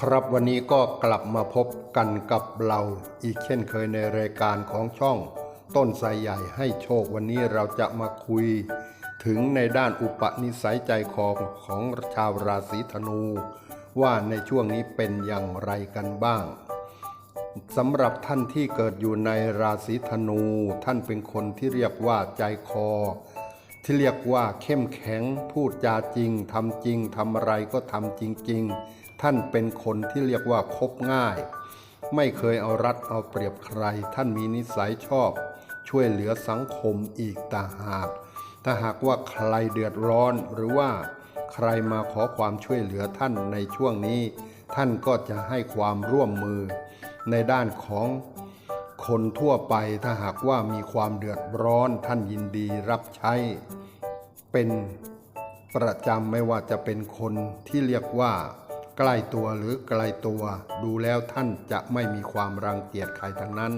ครับวันนี้ก็กลับมาพบกันกับเราอีกเช่นเคยในรายการของช่อง ต้นไทรใหญ่ให้โชควันนี้เราจะมาคุย ถึงในด้านอุปนิสัยใจคอของชาวราศีธนู ว่าในช่วงนี้เป็นอย่างไรกันบ้างสำหรับท่านที่เกิดอยู่ในราศีธนู ท่านเป็นคนที่เรียกว่าใจคอ ที่เรียกว่าเข้มแข็งพูดจาจริงทำจริงทำอะไรก็ทำจริง ๆ ท่านเป็นคนที่เรียกว่าคบง่าย ไม่เคยเอารัดเอาเปรียบใคร ท่านมีนิสัยชอบ ช่วยเหลือสังคมอีกต่างหาก ถ้าหากว่าใครเดือดร้อนหรือว่าใครมาขอความช่วยเหลือท่านในช่วงนี้ ท่านก็จะให้ความร่วมมือ ในด้านของ คนทั่วไปถ้าหากว่ามีความเดือดร้อนท่านยินดีรับใช้ เป็นประจำไม่ว่าจะเป็นคนที่เรียกว่า ใกล้ตัวหรือไกลตัว ดูแล้วท่านจะไม่มีความรังเกียจใครทั้งนั้น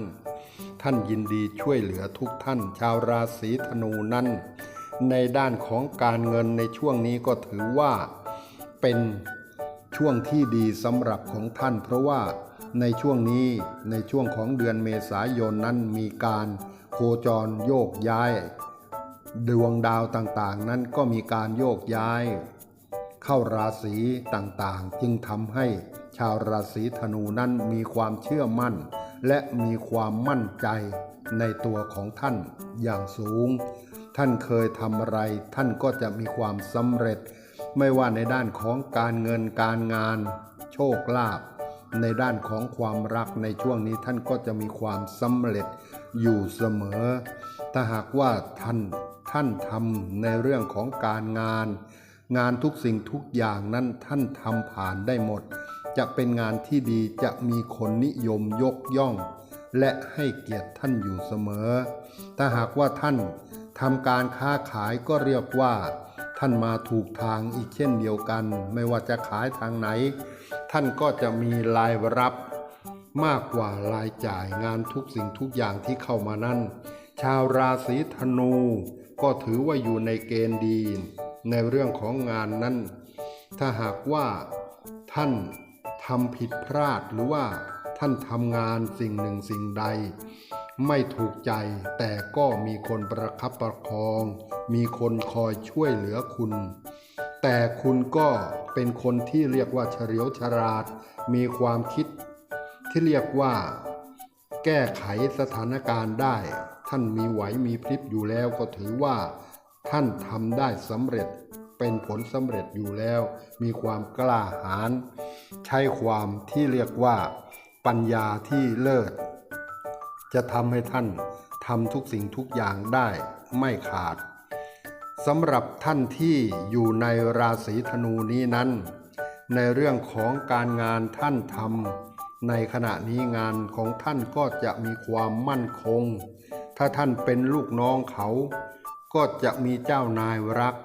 ท่านยินดีช่วยเหลือทุกท่าน ชาวราศีธนูนั้น ในด้านของการเงินในช่วงนี้ก็ถือว่าเป็นช่วงที่ดีสำหรับของท่านเพราะว่า ในช่วงนี้ในช่วงของเดือนเมษายนนั้นมีการโคจรโยกย้าย ดวงดาวต่างๆ นั้นก็มีการโยกย้าย เข้าราศีต่างๆ จึงทำให้ชาวราศีธนูนั้นมีความเชื่อมั่น และมีความมั่นใจในตัวของท่านอย่างสูง ท่านเคยทำอะไร ท่านก็จะมีความสำเร็จ ไม่ว่าในด้านของการเงินการงาน โชคลาภ ในด้านของความรักในช่วงนี้ท่านก็จะมีความสำเร็จอยู่เสมอ ถ้าหากว่าท่านท่านทำในเรื่องของการงาน งานทุกสิ่งทุกอย่างนั้นท่านทำผ่านได้หมด จะเป็นงานที่ดีจะมีคนนิยมยกย่อง และให้เกียรติท่านอยู่เสมอ ถ้าหากว่าท่านทำการค้าขายก็เรียกว่า ท่านมาถูกทางอีกเช่นเดียวกัน ไม่ว่าจะขายทางไหน ท่านก็จะมีรายรับมากกว่ารายจ่ายงานทุกสิ่งทุกอย่างที่เข้ามานั้นชาวราศีธนู ก็ถือว่าอยู่ในเกณฑ์ดี ในเรื่องของงานนั้น ถ้าหากว่าท่านทำผิดพลาดหรือว่าท่านทำงานสิ่งหนึ่งสิ่งใด ไม่ถูกใจแต่ก็มีคนประคับประคอง มีคนคอยช่วยเหลือคุณ แต่คุณก็ เป็นคนที่เรียกว่าเฉลียวฉลาด มีความคิดที่เรียกว่า แก้ไขสถานการณ์ได้ ท่านมีไหวมีพริบอยู่แล้วก็ถือว่า ท่านทำได้สำเร็จเป็นผลสำเร็จอยู่แล้ว มีความกล้าหาญใช้ความที่เรียกว่า ปัญญาที่เลิศ จะทำให้ท่านทำทุกสิ่งทุกอย่างได้ไม่ขาด สำหรับท่านที่อยู่ในราศีธนูนี้นั้น ในเรื่องของการงานท่านทำในขณะนี้งานของท่านก็จะมีความมั่นคง ถ้าท่านเป็นลูกน้องเขา ก็จะมีเจ้านายรัก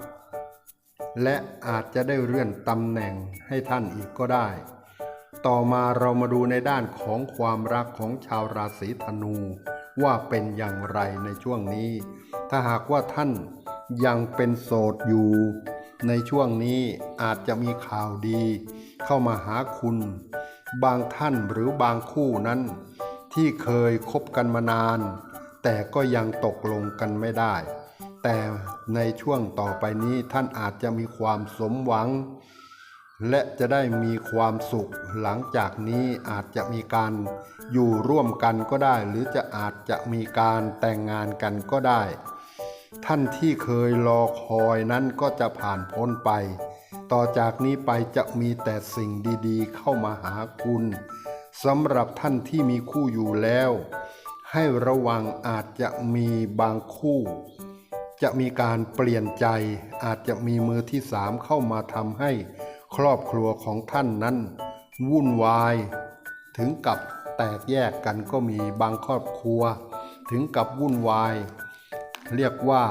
และอาจจะได้เลื่อนตำแหน่งให้ท่านอีกก็ได้ ต่อมาเรามาดูในด้านของความรักของชาวราศีธนูว่าเป็นอย่างไรในช่วงนี้ ถ้าหากว่าท่าน ยังเป็นโสดอยู่ ในช่วงนี้อาจจะมีข่าวดี เข้ามาหาคุณ บางท่านหรือบางคู่นั้น ที่เคยคบกันมานาน แต่ก็ยังตกลงกันไม่ได้ แต่ในช่วงต่อไปนี้ท่านอาจจะมีความสมหวัง และจะได้มีความสุข หลังจากนี้อาจจะมีการอยู่ร่วมกันก็ได้ หรือจะอาจจะมีการแต่งงานกันก็ได้ ท่านที่เคยรอคอยนั้นก็จะผ่านพ้นไป ต่อจากนี้ไปจะมีแต่สิ่งดีๆ เข้ามาหาคุณสำหรับท่านที่มีคู่อยู่แล้ว ให้ระวังอาจจะมีบางคู่ จะมีการเปลี่ยนใจ อาจจะมีมือที่สามเข้ามาทำให้ครอบครัวของท่านนั้น วุ่นวาย ถึงกับแตกแยกกันก็มีบางครอบครัว ถึงกับวุ่นวาย เรียกว่า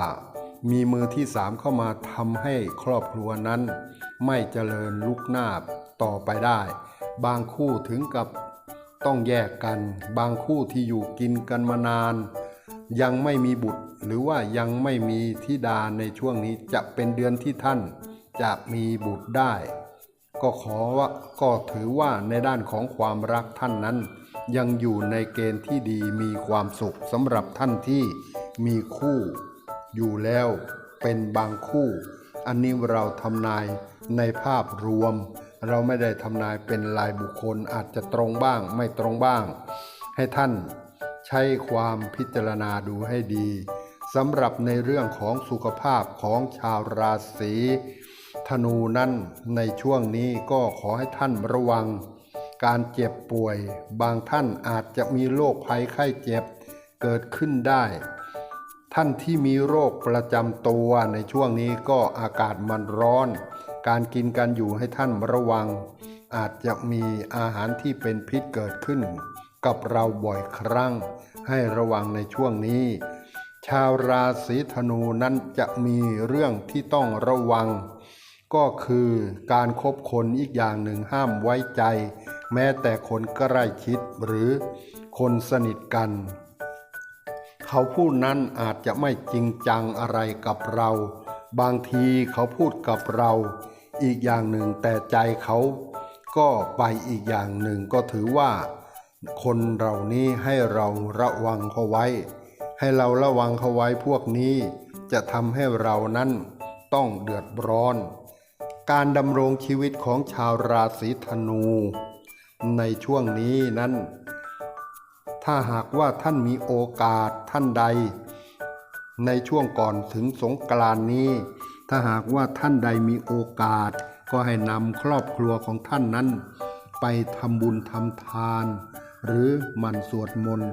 มีมือที่สามเข้ามาทำให้ครอบครัวนั้น ไม่เจริญลุกหน้าต่อไปได้ บางคู่ถึงกับต้องแยกกัน บางคู่ที่อยู่กินกันมานาน ยังไม่มีบุตร หรือว่ายังไม่มีธิดาในช่วงนี้จะเป็นเดือนที่ท่านจะมีบุตรได้ ก็ขอว่าก็ถือว่าในด้านของความรักท่านนั้น ยังอยู่ในเกณฑ์ที่ดีมีความสุขสำหรับท่านที่ มีคู่อยู่แล้วเป็นบางคู่ อันนี้เราทำนายในภาพรวม เราไม่ได้ทำนายเป็นรายบุคคลอาจจะตรงบ้างไม่ตรงบ้าง ให้ท่านใช้ความพิจารณาดูให้ดีสำหรับในเรื่องของสุขภาพของชาวราศีธนูนั้นในช่วงนี้ก็ขอให้ท่านระวัง การเจ็บป่วย บางท่านอาจจะมีโรคภัยไข้เจ็บเกิดขึ้นได้ ท่านที่มีโรคประจำตัวในช่วงนี้ก็อากาศมันร้อน การกินการอยู่ให้ท่านระวัง อาจจะมีอาหารที่เป็นพิษเกิดขึ้น กับเราบ่อยครั้ง ให้ระวังในช่วงนี้ ชาวราศีธนูนั้นจะมีเรื่องที่ต้องระวัง ก็คือการคบคนอีกอย่างหนึ่งห้ามไว้ใจ แม้แต่คนใกล้ชิดหรือคนสนิทกัน เขาพูดนั้นอาจจะไม่จริงจังอะไรกับเรา บางทีเขาพูดกับเรา อีกอย่างหนึ่งแต่ใจเขาก็ไปอีกอย่างหนึ่งก็ถือว่า คนเหล่านี้ให้เราระวังเขาไว้ ให้เราระวังเขาไว้พวกนี้ จะทำให้เรานั้นต้องเดือดร้อน การดำรงชีวิตของชาวราศีธนู ในช่วงนี้นั้น ถ้าหากว่าท่านมีโอกาสท่านใด ในช่วงก่อนถึงสงกรานนี้ ถ้าหากว่าท่านใดมีโอกาส ก็ให้นำครอบครัวของท่านนั้น ไปทำบุญทำทาน หรือหมั่นสวดมนต์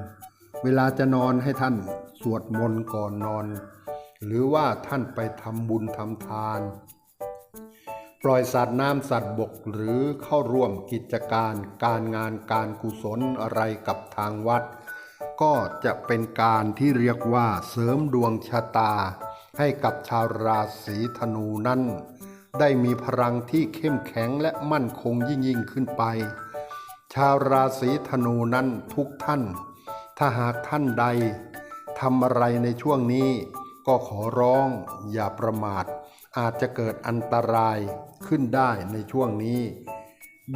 เวลาจะนอนให้ท่านสวดมนต์ก่อนนอน หรือว่าท่านไปทำบุญทำทาน ปล่อยสัตว์น้ำสัตว์บกหรือเข้าร่วมกิจการการงานการกุศลอะไรกับทางวัด ก็จะเป็นการที่เรียกว่าเสริมดวงชะตา ให้กับชาวราศีธนูนั้นได้มีพลังที่เข้มแข็งและมั่นคงยิ่งยิ่งขึ้นไป ชาวราศีธนูนั้นทุกท่าน ถ้าหากท่านใดทำอะไรในช่วงนี้ ก็ขอร้องอย่าประมาท อาจจะเกิดอันตรายขึ้นได้ในช่วงนี้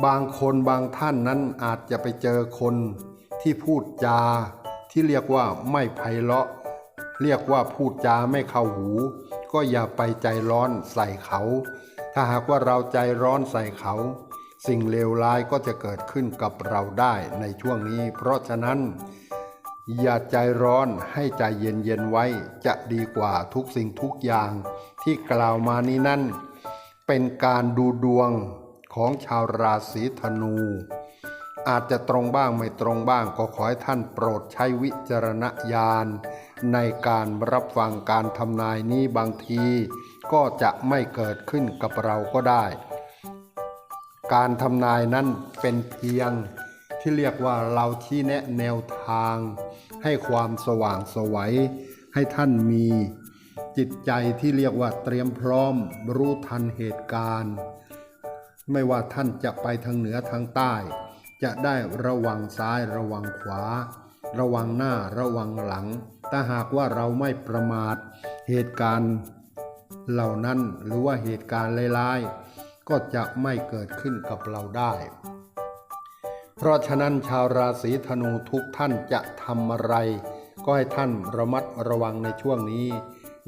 บางคนบางท่านนั้นอาจจะไปเจอคนที่พูดจา ที่เรียกว่าไม่ไพเราะ เรียกว่าพูดจาไม่เข้าหู ก็อย่าไปใจร้อนใส่เขา ถ้าหากว่าเราใจร้อนใส่เขา สิ่งเลวร้ายก็จะเกิดขึ้นกับเราได้ในช่วงนี้ เพราะฉะนั้น อย่าใจร้อนให้ใจเย็นเย็นๆไว้จะดีกว่าทุกสิ่งทุกอย่างที่กล่าวมานี้นั่น เป็นการดูดวงของชาวราศีธนู อาจจะตรงบ้างไม่ตรงบ้างก็ขอให้ท่านโปรดใช้วิจารณญาณ ในการรับฟังการทำนายนี้บางที ก็จะไม่เกิดขึ้นกับเราก็ได้ การทำนายนั้นเป็นเพียง ที่เรียกว่าเราชี้แนะแนวทาง ให้ความสว่างสวัยให้ท่านมีจิตใจที่เรียกว่าเตรียมพร้อม รู้ทันเหตุการณ์ ไม่ว่าท่านจะไปทางเหนือทางใต้ จะได้ระวังซ้ายระวังขวา ระวังหน้าระวังหลัง ถ้าหากว่าเราไม่ประมาทเหตุการณ์เหล่านั้นหรือว่าเหตุการณ์ร้ายๆก็จะไม่เกิดขึ้นกับเราได้ เพราะฉะนั้นชาวราศีธนูทุกท่านจะทำอะไร ก็ให้ท่านระมัดระวังในช่วงนี้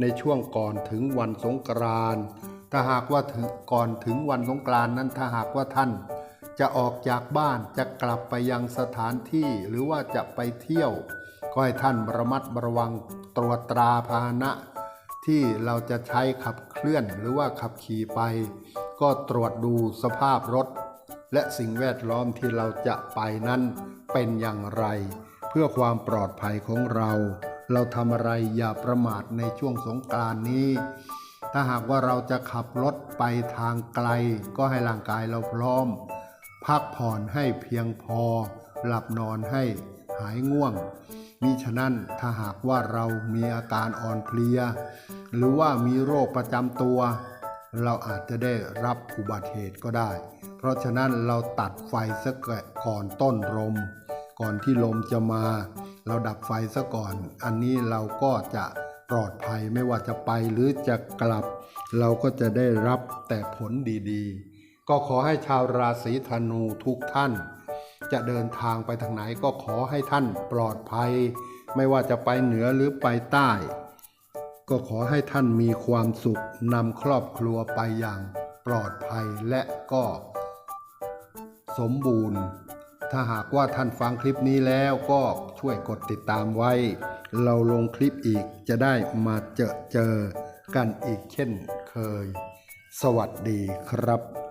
ในช่วงก่อนถึงวันสงกรานต์ถ้าหากว่าถึงก่อนถึงวันสงกรานต์นั้นถ้าหากว่าท่าน จะออกจากบ้านจะกลับไปยังสถานที่หรือว่าจะไปเที่ยว ก็ให้ท่านระมัดระวังตรวจตราพาหนะ ที่เราจะใช้ขับเคลื่อนหรือว่าขับขี่ไป ก็ตรวจดูสภาพรถ และสิ่งแวดล้อมที่เราจะไปนั้นเป็นอย่างไร เพื่อความปลอดภัยของเรา เราทำอะไรอย่าประมาทในช่วงสงกรานนี้ ถ้าหากว่าเราจะขับรถไปทางไกล ก็ให้ร่างกายเราพร้อม พักผ่อนให้เพียงพอ หลับนอนให้หายง่วงมิฉะนั้นถ้าหากว่าเรามีอาการอ่อนเพลีย หรือว่ามีโรคประจำตัว เราอาจจะได้รับอุบัติเหตุก็ได้ เพราะฉะนั้นเราตัดไฟซะก่อนต้นลม ก่อนที่ลมจะมา เราดับไฟซะก่อน อันนี้เราก็จะปลอดภัยไม่ว่าจะไปหรือจะกลับ เราก็จะได้รับแต่ผลดีๆ ก็ขอให้ชาวราศีธนูทุกท่าน จะเดินทางไปทางไหนก็ขอให้ท่านปลอดภัย ไม่ว่าจะไปเหนือหรือไปใต้ ก็ขอให้ท่านมีความสุขนำครอบครัวไปอย่างปลอดภัยและก็สมบูรณ์ ถ้าหากว่าท่านฟังคลิปนี้แล้วก็ช่วยกดติดตามไว้ เราลงคลิปอีกจะได้มาเจอเจอกันอีกเช่นเคย สวัสดีครับ